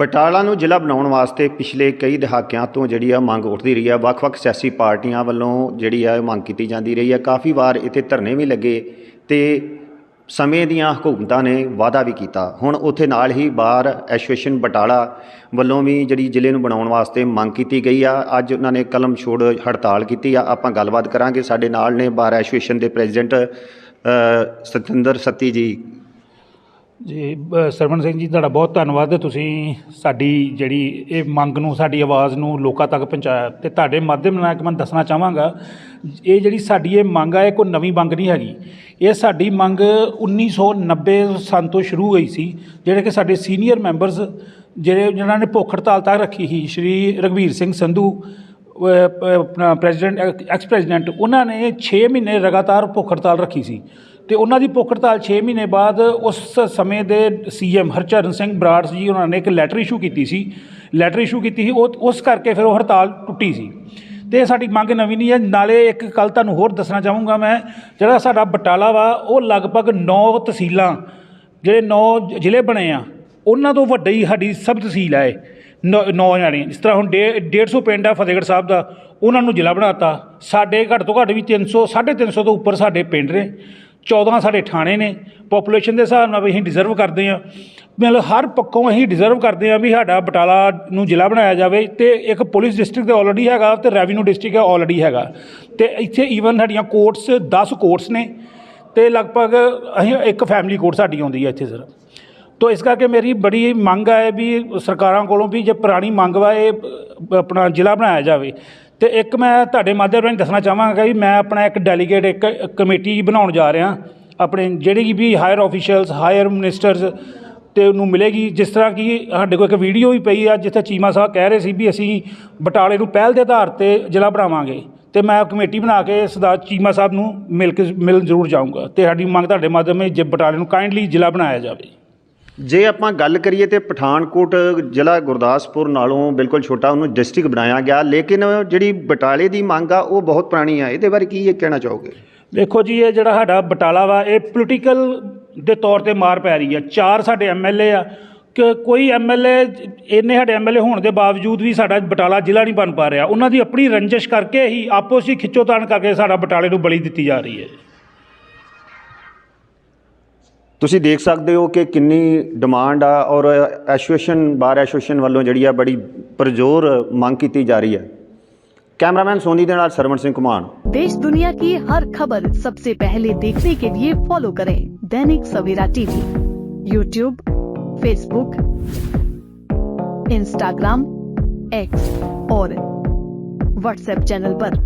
ਬਟਾਲਾ ਨੂੰ ਜ਼ਿਲ੍ਹਾ ਬਣਾਉਣ ਵਾਸਤੇ ਪਿਛਲੇ ਕਈ ਦਹਾਕਿਆਂ ਤੋਂ ਜਿਹੜੀ ਆ ਮੰਗ ਉੱਠਦੀ ਰਹੀ ਆ। ਵੱਖ-ਵੱਖ ਸਿਆਸੀ ਪਾਰਟੀਆਂ ਵੱਲੋਂ ਜਿਹੜੀ ਆ ਮੰਗ ਕੀਤੀ ਜਾਂਦੀ ਰਹੀ ਆ। ਕਾਫੀ ਵਾਰ ਇੱਥੇ ਧਰਨੇ ਵੀ ਲੱਗੇ ਤੇ ਸਮੇਂ ਦੀਆਂ ਹਕੂਮਤਾਂ ਨੇ ਵਾਅਦਾ ਵੀ ਕੀਤਾ। ਹੁਣ ਉੱਥੇ ਨਾਲ ਹੀ ਬਾਰ ਐਸੋਸੀਏਸ਼ਨ ਬਟਾਲਾ ਵੱਲੋਂ ਵੀ ਜਿਹੜੀ ਜ਼ਿਲ੍ਹੇ ਨੂੰ ਬਣਾਉਣ ਵਾਸਤੇ ਮੰਗ ਕੀਤੀ ਗਈ ਆ। ਅੱਜ ਉਹਨਾਂ ਨੇ ਕਲਮ ਛੋੜ ਹੜਤਾਲ ਕੀਤੀ ਆ। ਆਪਾਂ ਗੱਲਬਾਤ ਕਰਾਂਗੇ। ਸਾਡੇ ਨਾਲ ਨੇ ਬਾਰ ਐਸੋਸੀਏਸ਼ਨ ਦੇ ਪ੍ਰੈਜ਼ੀਡੈਂਟ ਸਤਿੰਦਰ ਸੱਤੀ ਜੀ। ਜੀ ਸਰਵਣ ਸਿੰਘ ਜੀ, ਤੁਹਾਡਾ ਬਹੁਤ ਧੰਨਵਾਦ। ਤੁਸੀਂ ਸਾਡੀ ਜਿਹੜੀ ਇਹ ਮੰਗ ਨੂੰ, ਸਾਡੀ ਆਵਾਜ਼ ਨੂੰ ਲੋਕਾਂ ਤੱਕ ਪਹੁੰਚਾਇਆ। ਤੇ ਤੁਹਾਡੇ ਮਾਧਿਅਮ ਨਾਲ ਇੱਕ ਮੈਂ ਦੱਸਣਾ ਚਾਹਾਂਗਾ, ਇਹ ਜਿਹੜੀ ਸਾਡੀ ਇਹ ਮੰਗ ਆ, ਇਹ ਕੋਈ ਨਵੀਂ ਮੰਗ ਨਹੀਂ ਹੈਗੀ। ਇਹ ਸਾਡੀ ਮੰਗ 1990 ਸਨ ਤੋਂ ਸ਼ੁਰੂ ਹੋਈ ਸੀ, ਜਿਹੜੇ ਕਿ ਸਾਡੇ ਸੀਨੀਅਰ ਮੈਂਬਰਸ, ਜਿਹੜੇ, ਜਿਨ੍ਹਾਂ ਨੇ ਭੁੱਖ ਹੜਤਾਲ ਤੱਕ ਰੱਖੀ ਸੀ, ਸ਼੍ਰੀ ਰਘਵੀਰ ਸਿੰਘ ਸੰਧੂ ਆਪਣਾ ਪ੍ਰੈਜ਼ੀਡੈਂਟ ਐਕਸ ਪ੍ਰੈਜ਼ੀਡੈਂਟ, ਉਹਨਾਂ ਨੇ 6 ਮਹੀਨੇ ਲਗਾਤਾਰ ਭੁੱਖ ਹੜਤਾਲ ਰੱਖੀ ਸੀ। ਤੇ ਉਹਨਾਂ ਦੀ ਭੁੱਖ ਹੜਤਾਲ 6 ਮਹੀਨੇ ਬਾਅਦ ਉਸ ਸਮੇਂ ਦੇ ਸੀਐਮ ਹਰਚਰਨ ਸਿੰਘ ਬਰਾੜ ਜੀ, ਉਹਨਾਂ ਨੇ ਇੱਕ ਲੈਟਰ ਇਸ਼ੂ ਕੀਤੀ ਸੀ। ਲੈਟਰ ਇਸ਼ੂ ਕੀਤੀ ਸੀ, ਉਹ, ਉਸ ਕਰਕੇ ਫਿਰ ਉਹ ਹੜਤਾਲ ਟੁੱਟੀ ਸੀ। ਤੇ ਸਾਡੀ ਮੰਗ ਨਵੀਂ ਨਹੀਂ ਹੈ, ਨਾਲੇ ਇੱਕ ਗੱਲ ਤੁਹਾਨੂੰ ਹੋਰ ਦੱਸਣਾ ਚਾਹੂੰਗਾ ਮੈਂ, ਜਿਹੜਾ ਸਾਡਾ ਬਟਾਲਾ ਵਾ, ਉਹ ਲਗਭਗ 9 ਤਹਿਸੀਲਾਂ, ਜਿਹੜੇ 9 ਜ਼ਿਲ੍ਹੇ ਬਣੇ ਆ, ਉਹਨਾਂ ਤੋਂ ਵੱਡੀ ਸਾਡੀ ਸਬ ਤਹਿਸੀਲ ਹੈ ਨੌ ਨੌ ਜਾਣੇ ਜਿਸ ਤਰ੍ਹਾਂ ਹੁਣ ਡੇ- 150 ਪਿੰਡ ਆ ਫਤਿਹਗੜ੍ਹ ਸਾਹਿਬ ਦਾ, ਉਹਨਾਂ ਨੂੰ ਜ਼ਿਲ੍ਹਾ ਬਣਾਤਾ। ਸਾਡੇ ਘੱਟ ਤੋਂ ਘੱਟ ਵੀ 300 350 ਤੋਂ ਉੱਪਰ ਸਾਡੇ ਪਿੰਡ ਨੇ। 14 ਸਾਡੇ ਥਾਣੇ ਨੇ। ਪੋਪੂਲੇਸ਼ਨ ਦੇ ਹਿਸਾਬ ਨਾਲ ਵੀ ਅਸੀਂ ਡਿਜ਼ਰਵ ਕਰਦੇ ਆ ਮਤਲਬ ਹਰ ਪੱਖੋਂ ਅਸੀਂ ਡਿਜ਼ਰਵ ਕਰਦੇ ਆ ਵੀ ਸਾਡਾ ਬਟਾਲਾ ਨੂੰ ਜ਼ਿਲ੍ਹਾ ਬਣਾਇਆ ਜਾਵੇ ਤੇ ਇੱਕ ਪੁਲਿਸ ਡਿਸਟ੍ਰਿਕਟ ਤੇ ਆਲਰੇਡੀ ਹੈਗਾ ਤੇ ਰੈਵਨਿਊ ਡਿਸਟ੍ਰਿਕਟ ਆਲਰੇਡੀ ਹੈਗਾ। ਤੇ ਇੱਥੇ ਈਵਨ ਸਾਡੀਆਂ ਕੋਰਟਸ 10 ਕੋਰਟਸ ਨੇ। ਤੇ ਲਗਭਗ ਅਸੀਂ ਇੱਕ ਫੈਮਿਲੀ ਕੋਰਟ ਸਾਡੀ ਆਉਂਦੀ ਹੈ ਇੱਥੇ ਸਰ ਤੋ ਇਸ ਕਰਕੇ ਮੇਰੀ ਬੜੀ ਮੰਗ ਹੈ ਵੀ ਸਰਕਾਰਾਂ ਕੋਲੋਂ ਵੀ ਜੇ ਪੁਰਾਣੀ ਮੰਗ ਵਾ ਇਹ ਆਪਣਾ ਜ਼ਿਲ੍ਹਾ ਬਣਾਇਆ ਜਾਵੇ। ਤੇ ਇੱਕ ਮੈਂ ਤੁਹਾਡੇ ਮਾਧਿਅਮ ਰਾਹੀਂ ਦੱਸਣਾ ਚਾਹਾਂਗਾ ਵੀ ਮੈਂ ਆਪਣਾ ਇੱਕ ਡੈਲੀਗੇਟ ਇੱਕ ਕਮੇਟੀ ਬਣਾਉਣ ਜਾ ਰਿਹਾ। ਆਪਣੇ ਜਿਹੜੀ ਵੀ ਹਾਇਰ ਆਫੀਸ਼ੀਅਲਸ ਹਾਇਰ ਮਿਨਿਸਟਰਸ ਤੇ ਉਹਨੂੰ ਮਿਲੇਗੀ। ਜਿਸ ਤਰ੍ਹਾਂ ਕਿ ਸਾਡੇ ਕੋਲ ਇੱਕ ਵੀਡੀਓ ਵੀ ਪਈ ਆ ਜਿੱਥੇ ਚੀਮਾ ਸਾਹਿਬ ਕਹਿ ਰਹੇ ਸੀ ਵੀ ਅਸੀਂ ਬਟਾਲੇ ਨੂੰ ਪਹਿਲ ਦੇ ਆਧਾਰ ਤੇ ਜ਼ਿਲ੍ਹਾ ਬਣਾਵਾਂਗੇ। ਤੇ ਮੈਂ ਕਮੇਟੀ ਬਣਾ ਕੇ ਸਰਦਾਰ ਚੀਮਾ ਸਾਹਿਬ ਨੂੰ ਮਿਲ ਕੇ ਮਿਲ ਜ਼ਰੂਰ ਜਾਊਂਗਾ। ਤੇ ਸਾਡੀ ਮੰਗ ਤੁਹਾਡੇ ਮਾਧਿਅਮ ਰਾਹੀਂ ਜੇ ਬਟਾਲੇ ਨੂੰ ਕਾਈਂਡਲੀ ਜ਼ਿਲ੍ਹਾ ਬਣਾਇਆ ਜਾਵੇ। ਜੇ ਆਪਾਂ ਗੱਲ ਕਰੀਏ ਤੇ ਪਠਾਨਕੋਟ ਜ਼ਿਲ੍ਹਾ ਗੁਰਦਾਸਪੁਰ ਨਾਲੋਂ ਬਿਲਕੁਲ ਛੋਟਾ ਉਹਨੂੰ ਡਿਸਟ੍ਰਿਕਟ ਬਣਾਇਆ ਗਿਆ, ਲੇਕਿਨ ਜਿਹੜੀ ਬਟਾਲੇ ਦੀ ਮੰਗ ਆ, ਉਹ ਬਹੁਤ ਪੁਰਾਣੀ ਆ। ਇਹਦੇ ਬਾਰੇ ਕੀ ਇਹ ਕਹਿਣਾ ਚਾਹੋਗੇ? ਦੇਖੋ ਜੀ, ਇਹ ਜਿਹੜਾ ਸਾਡਾ ਬਟਾਲਾ ਵਾ, ਇਹ ਪੋਲੀਟੀਕਲ ਦੇ ਤੌਰ ਤੇ ਮਾਰ ਪੈ ਰਹੀ ਆ। ਚਾਰ ਸਾਡੇ ਐਮਐਲਏ ਆ। ਕਿ, ਕੋਈ ਐਮਐਲਏ ਇੰਨੇ ਸਾਡੇ ਐਮਐਲਏ ਹੋਣ ਦੇ ਬਾਵਜੂਦ ਵੀ ਸਾਡਾ ਬਟਾਲਾ ਜ਼ਿਲ੍ਹਾ ਨਹੀਂ ਬਣ ਪਾ ਰਿਹਾ। ਉਹਨਾਂ ਦੀ ਆਪਣੀ ਰੰਜਿਸ਼ ਕਰਕੇ ਹੀ ਆਪਸ ਹੀ ਖਿੱਚੋਤਾਣ ਕਰਕੇ ਸਾਡਾ ਬਟਾਲੇ ਨੂੰ ਬਲੀ ਦਿੱਤੀ ਜਾ ਰਹੀ ਹੈ। ਤੁਸੀਂ ਦੇਖ ਸਕਦੇ ਹੋ ਕਿ ਕਿੰਨੀ ਡਿਮਾਂਡ ਆ ਔਰ ਐਸੋਸੀਏਸ਼ਨ ਬਾਰ ਐਸੋਸੀਏਸ਼ਨ ਵੱਲੋਂ ਜਿਹੜੀ ਆ ਬੜੀ ਪਰਜੋਰ ਮੰਗ ਕੀਤੀ ਜਾ ਰਹੀ ਹੈ ਕੈਮਰਾਮੈਨ ਸੋਨੀ ਦੇ ਨਾਲ ਸਰਵਣ ਸਿੰਘ ਕੁਮਾਨ देश दुनिया की हर खबर सबसे पहले देखने के लिए फॉलो करें Dainik Savera TV YouTube Facebook Instagram X और व्हाट्सएप चैनल पर।